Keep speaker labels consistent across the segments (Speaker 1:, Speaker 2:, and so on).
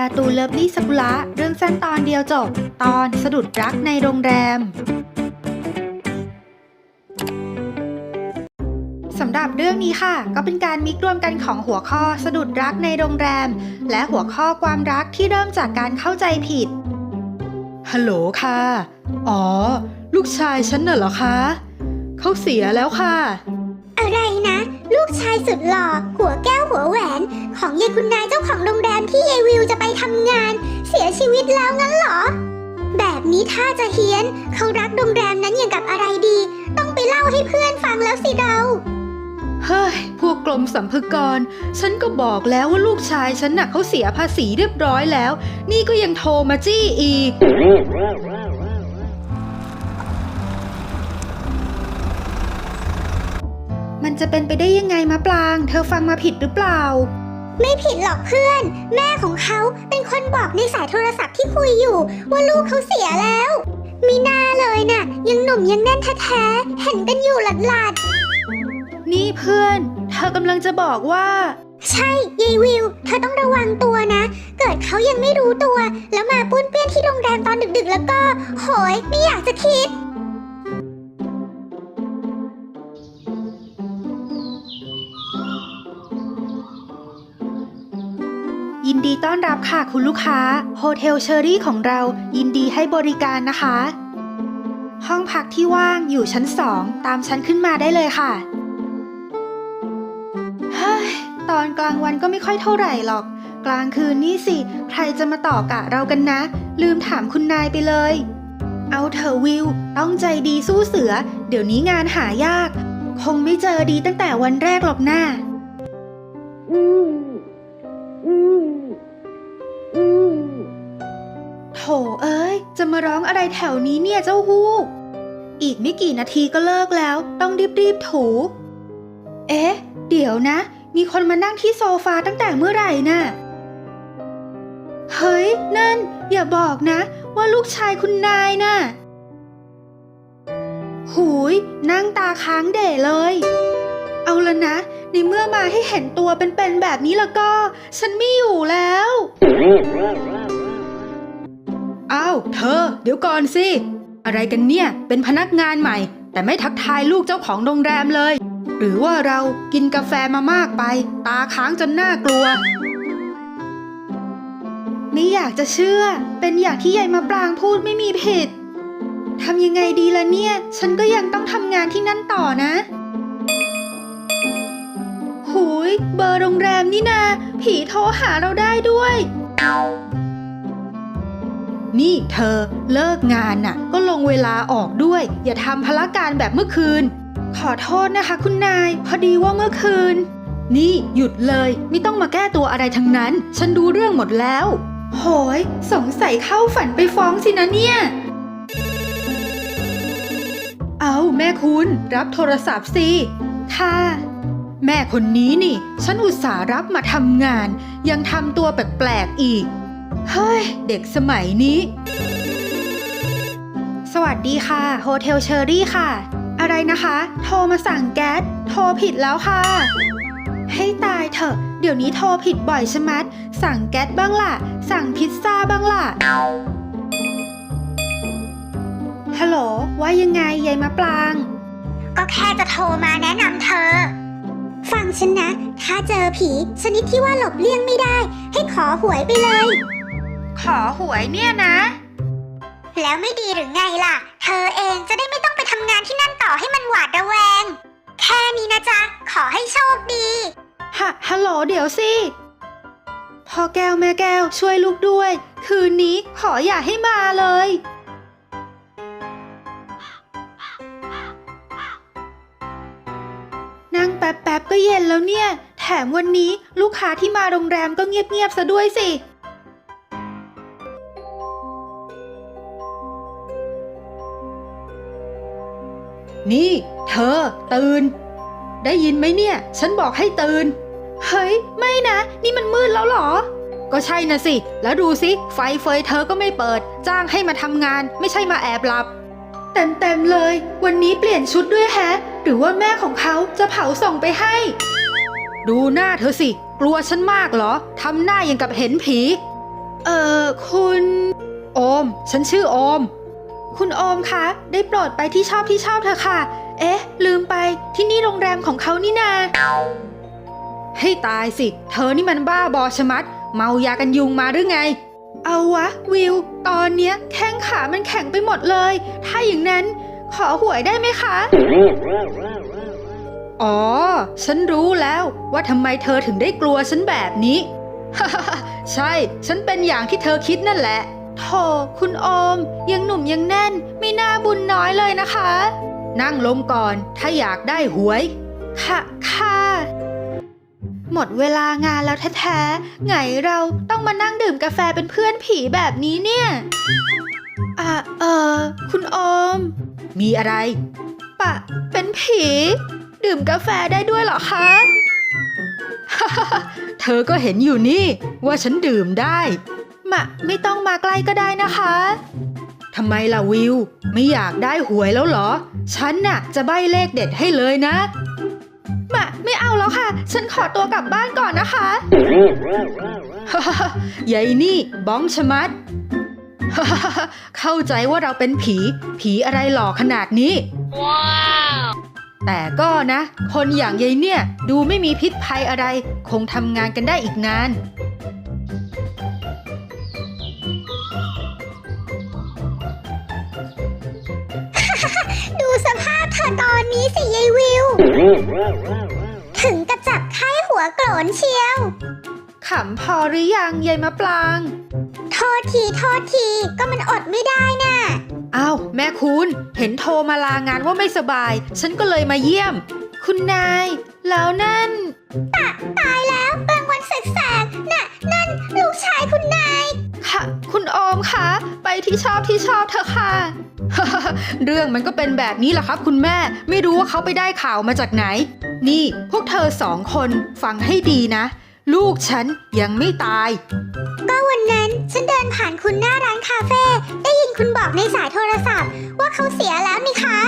Speaker 1: การ์ตูนเลิฟลี่สกุละเรื่องสั้นตอนเดียวจบ ตอนสะดุดรักในโรงแรมสำหรับเรื่องนี้ค่ะ ก็เป็นการมิกรวมกันของหัวข้อสะดุดรักในโรงแรม และหัวข้อความรักที่เริ่มจากการเข้าใจผิด ฮัลโหลค่ะ อ๋อ ลูกชายฉันน่ะเหรอคะเขาเสียแล้วค่ะ
Speaker 2: อะไรนะ ลูกชายสุดหล่อหัวแก้วหัวแหวน ของยายคุณนายเจ้าของโรงแรม ที่ยายวิวจะไปทำงาน เสียชีวิตแล้วงั้นเหรอ แบบนี้ถ้าจะเฮี้ยนเขารักโรงแรมนั้นอย่างกับอะไรดี ต้องไปเล่าให้เพื่อนฟังแล้วสิเรา
Speaker 1: เฮ้ย พวกกรมสัมภากร ฉันก็บอกแล้วว่าลูกชายฉันน่ะเขาเสียภาษีเรียบร้อยแล้ว นี่ก็ยังโทรมาจี้อีก มันจะเป็นไปได้ยังไงมะปลาง เธอฟังมาผิดหรือเปล่า
Speaker 2: ไม่ผิดหรอกเพื่อน แม่ของเขาเป็นคนบอกในสายโทรศัพท์ที่คุยอยู่ ว่าลูกเขาเสียแล้ว มีหน้าเลยน่ะ ยังหนุ่มยังแน่นแท้ๆเห็นกันอยู่หลัดๆ
Speaker 1: นี่เพื่อน เธอกำลังจะบอกว่า
Speaker 2: ใช่ยายวิว เธอต้องระวังตัวนะ เกิดเขายังไม่รู้ตัว แล้วมาปุ้นเปี้ยนที่โรงแรมตอนดึกๆ แล้วก็ โหยไม่อยากจะคิด
Speaker 1: ดีต้อนรับค่ะคุณลูกค้า โฮเทลเชอรี่ของเรายินดีให้บริการนะคะ ห้องพักที่ว่างอยู่ชั้นสองตามชั้นขึ้นมาได้เลยค่ะเฮ้ยตอนกลางวันก็ไม่ค่อยเท่าไหร่หรอก กลางคืนนี่สิ ใครจะมาต่อกะเรากันนะ ลืมถามคุณนายไปเลย เอาเถอะวิว ต้องใจดีสู้เสือ เดี๋ยวนี้งานหายาก คงไม่เจอดีตั้งแต่วันแรกหรอกหน้า
Speaker 2: อืม
Speaker 1: โถเอ้ย จะมาร้องอะไรแถวนี้เนี่ยเจ้าฮูก อีกไม่กี่นาทีก็เลิกแล้ว ต้องรีบๆถู เอ๊ะ เดี๋ยวนะ มีคนมานั่งที่โซฟาตั้งแต่เมื่อไหร่น่ะ เฮ้ย นั่น อย่าบอกนะ ว่าลูกชายคุณนายน่ะ หูย นั่งตาค้างเด่เลย เอาละนะ ในเมื่อมาให้เห็นตัวเป็นๆแบบนี้แล้วก็ ฉันไม่อยู่แล้ว อ้าวเธอ เดี๋ยวก่อนสิ อะไรกันเนี่ย เป็นพนักงานใหม่ แต่ไม่ทักทายลูกเจ้าของโรงแรมเลย หรือว่าเรากินกาแฟมามากไป ตาค้างจนน่ากลัว ไม่อยากจะเชื่อ เป็นอย่างที่ยายมาปรางพูดไม่มีผิดทำยังไงดีล่ะเนี่ย ฉันก็ยังต้องทำงานที่นั่นต่อนะหูย เบอร์โรงแรมนี่นา ผีโทรหาเราได้ด้วย นี่เธอเลิกงานน่ะ ก็ลงเวลาออกด้วย อย่าทำพละการแบบเมื่อคืน ขอโทษนะคะคุณนาย พอดีว่าเมื่อคืน นี่หยุดเลยไม่ต้องมาแก้ตัวอะไรทั้งนั้น ฉันรู้เรื่องหมดแล้ว โหย สงสัยเข้าฝันไปฟ้องสินะเนี่ย เอาแม่คุณรับโทรศัพท์สิ ค่ะแม่คนนี้นี่ ฉันอุตส่าห์รับมาทำงาน ยังทำตัวแปลกๆอีก เฮ้ย เด็กสมัยนี้ สวัสดีค่ะโฮเทลเชอรี่ค่ะ อะไรนะคะ โทรมาสั่งแก๊ส โทรผิดแล้วค่ะ ให้ตายเถอะ เดี๋ยวนี้โทรผิดบ่อยชะมัดสั่งแก๊สบ้างล่ะ สั่งพิซซ่าบ้างล่ะฮัลโหลว่ายังไงยายมะปราง
Speaker 2: ก็แค่จะโทรมาแนะนำเธอ ฟังฉันนะ ถ้าเจอผี ชนิดที่ว่าหลบเลี่ยงไม่ได้ ให้ขอหวยไปเลย
Speaker 1: ขอหวยเนี่ยนะ
Speaker 2: แล้วไม่ดีหรือไงล่ะ เธอเองจะได้ไม่ต้องไปทำงานที่นั่นต่อให้มันหวาดระแวง แค่นี้นะจ๊ะ ขอให้โชคดี
Speaker 1: ฮะฮัลโหลเดี๋ยวสิพ่อแก้วแม่แก้วช่วยลูกด้วย คืนนี้ขออย่าให้มาเลย นั่งแป๊บๆก็เย็นแล้วเนี่ย แถมวันนี้ลูกค้าที่มาโรงแรมก็เงียบๆซะด้วยสิ นี่ เธอ ตื่น ได้ยินไหมเนี่ย ฉันบอกให้ตื่น เฮ้ย ไม่นะ นี่มันมืดแล้วเหรอ ก็ใช่นะสิ แล้วดูสิ ไฟเฟยเธอก็ไม่เปิด จ้างให้มาทำงาน ไม่ใช่มาแอบหลับ เต็มๆเลย วันนี้เปลี่ยนชุดด้วยแฮะ หรือว่าแม่ของเขาจะเผาส่งไปให้ ดูหน้าเธอสิ กลัวฉันมากเหรอทำหน้าอย่างกับเห็นผี เออคุณ โอม ฉันชื่อโอม คุณโอมคะ ได้โปรดไปที่ชอบที่ชอบเธอะค่ะ เอ๊ะ ลืมไปที่นี่โรงแรมของเขานี่นา ให้ตายสิ เธอนี่มันบ้าบอชะมัด เมายากันยุงมาหรือไง เอาวะ วิว ตอนเนี้ยแข้งขามันแข็งไปหมดเลย ถ้าอย่างนั้น ขอหวยได้ไหมคะ อ๋อ ฉันรู้แล้วว่าทำไมเธอถึงได้กลัวฉันแบบนี้ ใช่ ฉันเป็นอย่างที่เธอคิดนั่นแหละ โธ่คุณโอม ยังหนุ่มยังแน่น ไม่น่าบุญน้อยเลยนะคะ นั่งลงก่อนถ้าอยากได้หวย ค่ะค่ะ หมดเวลางานแล้วแท้ๆ ไงเราต้องมานั่งดื่มกาแฟเป็นเพื่อนผีแบบนี้เนี่ย อะ เออ คุณโอม มีอะไร ปะ เป็นผี ดื่มกาแฟได้ด้วยเหรอคะ เธอก็เห็นอยู่นี่ว่าฉันดื่มได้ มาไม่ต้องมาใกล้ก็ได้นะคะทำไมล่ะวิว ไม่อยากได้หวยแล้วเหรอ ฉันน่ะ จะใบ้เลขเด็ดให้เลยนะมาไม่เอาแล้วค่ะ ฉันขอตัวกลับบ้านก่อนนะคะยายนี่บ้องชะมัด เข้าใจว่าเราเป็นผี ผีอะไรหล่อขนาดนี้แต่ก็นะ คนอย่างยายเนี่ย ดูไม่มีพิษภัยอะไร คงทำงานกันได้อีกนาน
Speaker 2: ตอนนี้สิยายวิว ถึงกับจับไข้หัวโกรนเชียว
Speaker 1: ขำพอหรือยังยายมะปราง
Speaker 2: โทษทีโทษทีก็มันอดไม่ได้น่ะ
Speaker 1: อ้าวแม่คุณเห็นโทรมาลางานว่าไม่สบาย ฉันก็เลยมาเยี่ยม คุณนาย แล้วนั่น
Speaker 2: ตา
Speaker 1: ที่ชอบที่ชอบเธอะค่ะ เรื่องมันก็เป็นแบบนี้แหละครับ คุณแม่ไม่รู้ว่าเขาไปได้ข่าวมาจากไหน นี่พวกเธอสองคนฟังให้ดีนะ ลูกฉันยังไม่ตาย
Speaker 2: ก็วันนั้นฉันเดินผ่านคุณหน้าร้านคาเฟ่ได้ยินคุณบอกในสายโทรศัพท์ ว่าเขาเสียแล้วนี่คะ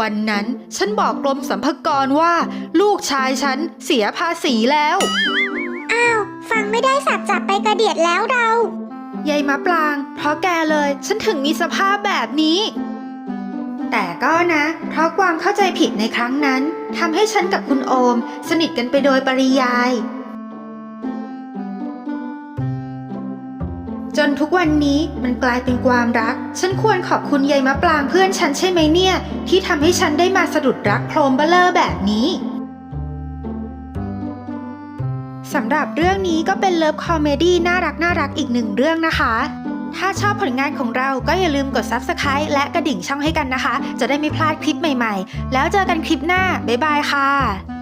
Speaker 1: วันนั้นฉันบอกกรมสัมภากรว่า ลูกชายฉันเสียภาษีแล้ว
Speaker 2: อ้าว ฟังไม่ได้สับจับไปกระเดียดแล้วเรา
Speaker 1: ยายมะปราง เพราะแกเลย ฉันถึงมีสภาพแบบนี้ แต่ก็นะ เพราะความเข้าใจผิดในครั้งนั้นทำให้ฉันกับคุณโอม สนิทกันไปโดยปริยาย จนทุกวันนี้มันกลายเป็นความรัก ฉันควรขอบคุณยายมะปรางเพื่อนฉันใช่ไหมเนี่ย ที่ทำให้ฉันได้มาสะดุดรักโครมเบลเลอร์แบบนี้ สำหรับเรื่องนี้ก็เป็นเลิฟคอมเมดี้น่ารักน่ารักอีกหนึ่งเรื่องนะคะ ถ้าชอบผลงานของเราก็อย่าลืมกด Subscribe และกระดิ่งช่องให้กันนะคะ จะได้ไม่พลาดคลิปใหม่ๆ แล้วเจอกันคลิปหน้า บ๊ายบายค่ะ